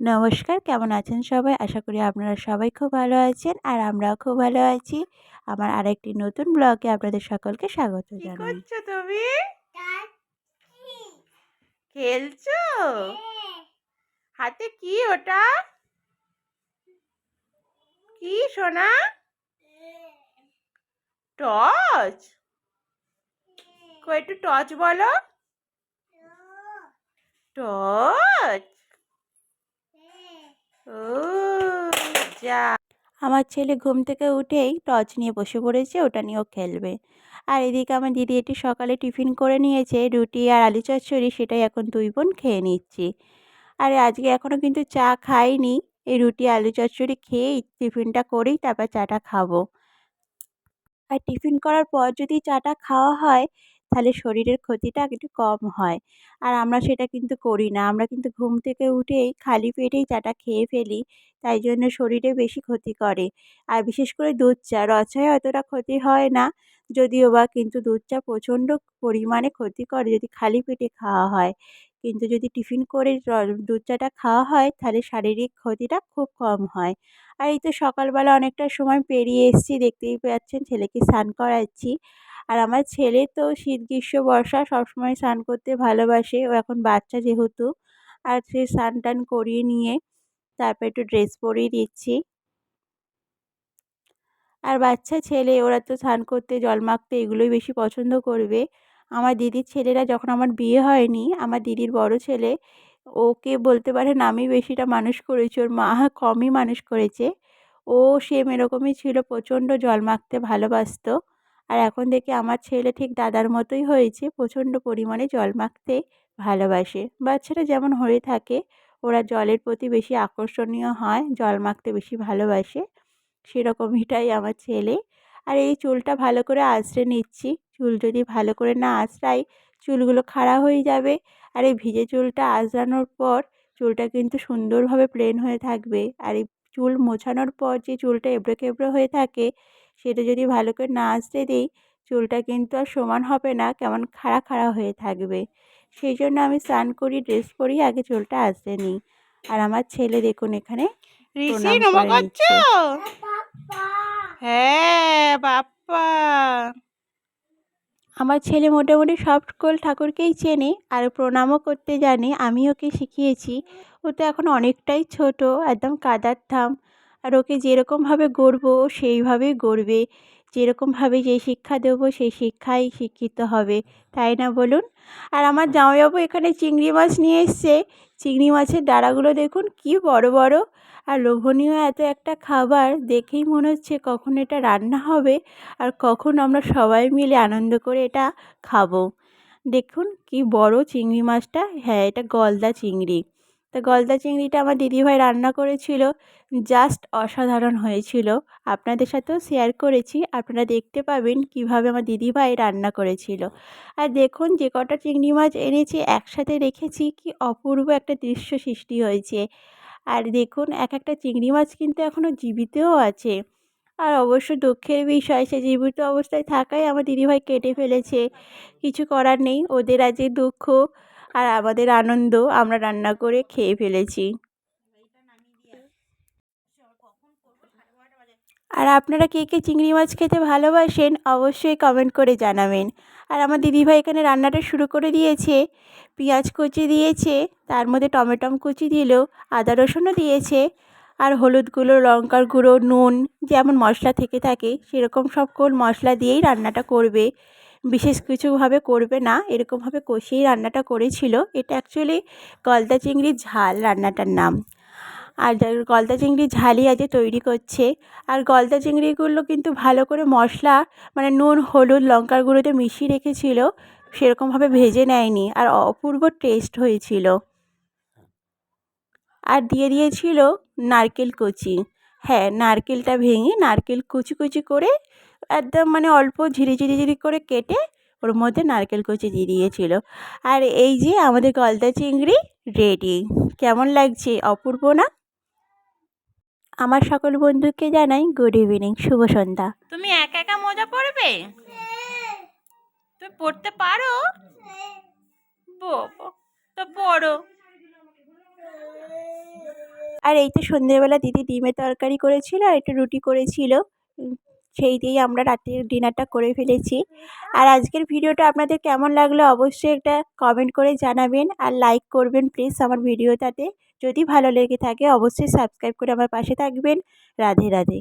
নমস্কার কেমন আছেন সবাই? আশা করি আপনারা সবাই খুব ভালো আছেন আর আমরাও খুব ভালো আছি। আমার আরেকটি নতুন ব্লগে আপনাদের সকলকে স্বাগত কি জানাই। তুমি? খেলছো? হাতে কি ওটা? কি সোনা? টর্চ? কই একটু টর্চ বলো। টর্চ ও যা আমার ছেলে ঘুম থেকে উঠেই টর্চ নিয়ে বসে পড়েছে, ওটা নিয়েও খেলবে। আর এদিকে আমার দিদি এটি সকালে টিফিন করে নিয়েছে, রুটি আর আলু চচ্চড়ি, সেটাই এখন দুই বোন খেয়ে নিচ্ছি। আর আজকে এখনও কিন্তু চা খাইনি, এই রুটি, আলু চচ্চড়ি খেয়েই টিফিনটা করেই তারপর চাটা খাব। আর টিফিন করার পর যদি চাটা খাওয়া হয় তাহলে শরীরের ক্ষতিটা একটু কম হয়। আর আমরা সেটা কিন্তু করি না। আমরা কিন্তু ঘুম থেকে উঠেই খালি পেটেই চাটা খেয়ে ফেলি, তাই জন্য শরীরে বেশি ক্ষতি করে। আর বিশেষ করে দুধ চা রদ চায় অতটা ক্ষতি হয় না। যদিও বা কিন্তু দুধ চা প্রচণ্ড পরিমাণে ক্ষতি করে যদি খালি পেটে খাওয়া হয়। কিন্তু যদি টিফিন করে দুধ চাটা খাওয়া হয়, তাহলে শারীরিক ক্ষতিটা খুব কম হয়। আর এই তো সকালবেলা অনেকটা সময় পেরিয়ে এসেছি, দেখতেই পাচ্ছেন ছেলেকে স্নান করাচ্ছি। আর আমার ছেলে তো শীত, গ্রীষ্ম, বর্ষা সবসময় স্নান করতে ভালোবাসে। ও এখন বাচ্চা যেহেতু, আর সে স্নান টান করিয়ে নিয়ে তারপর একটু ড্রেস পরিয়ে দিচ্ছি। আর বাচ্চা ছেলে, ওরা তো স্নান করতে, জল মাখতে এগুলোই বেশি পছন্দ করবে। আমার দিদির ছেলেরা যখন আমার বিয়ে হয়নি, আমার দিদির বড় ছেলে, ওকে বলতে পারেন আমি বেশিটা মানুষ করেছি, ওর মা কমই মানুষ করেছে। ও সেম এরকমই ছিল, প্রচণ্ড জল মাখতে ভালোবাসতো। আর এখন দেখি আমার ছেলে ঠিক দাদার মতোই হয়েছে, প্রচণ্ড পরিমাণে জল মাখতে ভালোবাসে। বাচ্চারা যেমন হয়ে থাকে, ওরা জলের প্রতি বেশি আকর্ষণীয় হয়, জল মাখতে বেশি ভালোবাসে, সেরকমইটাই আমার ছেলে। আর এই চুলটা ভালো করে আঁচড়ে নিচ্ছি, চুল যদি ভালো করে না আঁচড়াই, চুলগুলো খাড়া হয়ে যাবে। আর এই ভিজে চুলটা আঁচড়ানোর পর, চুলটা কিন্তু সুন্দরভাবে প্লেন হয়ে থাকবে। আর এই চুল মোছানোর পর যে চুলটা এবড়ো খেবড়ো হয়ে থাকে সেটা যদি ভালো করে না আঁচড়ে দিই চুলটা কিন্তু আর সমান হবে না কেমন খাড়া খাড়া হয়ে থাকবে। সেই জন্য আমি স্নান করি ড্রেস পরি আগে চুলটা আঁচড়ে নিই। আর আমার ছেলে দেখুন এখানে করে। হ্যাঁ বাপ্পা। আমার ছেলে মোটামুটি সব সকল ঠাকুরকেই চেনে আর প্রণামও করতে জানে আমি ওকে শিখিয়েছি। ও তো এখন অনেকটাই ছোট একদম কাদার থাম। আর ওকে যেরকমভাবে গড়বো, সেইভাবেই গড়বে। যেরকমভাবে যে শিক্ষা দেবো, সেই শিক্ষাই শিক্ষিত হবে। তাই না বলুন? আর আমার জামাইবাবু এখানে চিংড়ি মাছ নিয়ে এসছে। চিংড়ি মাছের ডাঁড়াগুলো দেখুন কি বড় বড়। আর লোভনীয় এত একটা খাবার দেখেই মনে হচ্ছে কখন এটা রান্না হবে আর কখন আমরা সবাই মিলে আনন্দ করে এটা খাব। দেখুন কি বড় চিংড়ি মাছটা। হ্যাঁ এটা গলদা চিংড়ি। তা গলদা চিংড়িটা আমার দিদিভাই রান্না করেছিল। জাস্ট অসাধারণ হয়েছিল। আপনাদের সাথেও শেয়ার করেছি। আপনারা দেখতে পাবেন কীভাবে আমার দিদিভাই রান্না করেছিল। আর দেখুন, যে কটা চিংড়ি মাছ এনেছি, একসাথে রেখেছি, কি অপূর্ব একটা দৃশ্য সৃষ্টি হয়েছে। আর দেখুন, এক একটা চিংড়ি মাছ কিন্তু এখনও জীবিতও আছে। আর অবশ্য দুঃখের বিষয়, সে জীবিত অবস্থায় থাকায় আমার দিদিভাই কেটে ফেলেছে। কিছু করার নেই। ওদের আজকে দুঃখ। আর আমাদের আনন্দ আমরা রান্না করে খেয়ে ফেলেছি। আর আপনারা কে কে চিংড়ি মাছ খেতে ভালোবাসেন অবশ্যই কমেন্ট করে জানাবেন। আর আমার দিদিভাই এখানে রান্নাটা শুরু করে দিয়েছে, পেঁয়াজ কুচি দিয়েছে, তার মধ্যে টমেটম কুচি দিল, আদা রসুনও দিয়েছে, আর হলুদ গুঁড়ো, লঙ্কার গুঁড়ো, নুন, যেমন মশলা থেকে থাকে, সেরকম সকল মশলা দিয়েই রান্নাটা করবে। বিশেষ কিছুভাবে করবে না, এরকমভাবে কষিয়েই রান্নাটা করেছিল। এটা অ্যাকচুয়ালি গলদা চিংড়ির ঝাল রান্নাটার নাম। আর গলদা চিংড়ির ঝালই আজকে তৈরি করছে। আর গলদা চিংড়িগুলো কিন্তু ভালো করে মশলা মানে নুন, হলুদ, লঙ্কার গুঁড়োতে মিশিয়ে রেখেছিল, সেরকমভাবে ভেজে নেয়নি। আর অপূর্ব টেস্ট হয়েছিল। আর দিয়ে দিয়েছিল নারকেল কুচি। হ্যাঁ নারকেলটা ভেঙে নারকেল কুচি কুচি করে একদম মানে অল্প ঝিরি ঝিরি ঝিরি করে কেটে ওর মধ্যে নারকেল কুচি দিয়ে দিয়েছিল। আর এই যে আমাদের গলদা চিংড়ি রেডি কেমন লাগছে? অপূর্ব না? আমার সকল বন্ধুকে জানাই গুড ইভিনিং শুভ সন্ধ্যা। তুমি একা একা মজা পড়বে তুমি পড়তে পারো? তো পড়ো। আর এই তো সন্ধেবেলা দিদি ডিমের তরকারি করেছিল আর একটু রুটি করেছিল। সেই দিয়েই আমরা রাতের ডিনারটা করে ফেলেছি। আর আজকের ভিডিওটা আপনাদের কেমন লাগল অবশ্যই একটা কমেন্ট করে জানাবেন। আর লাইক করবেন প্লিজ আমার ভিডিওটাতে যদি ভালো লেগে থাকে অবশ্যই সাবস্ক্রাইব করে আমার পাশে থাকবেন। রাধে রাধে।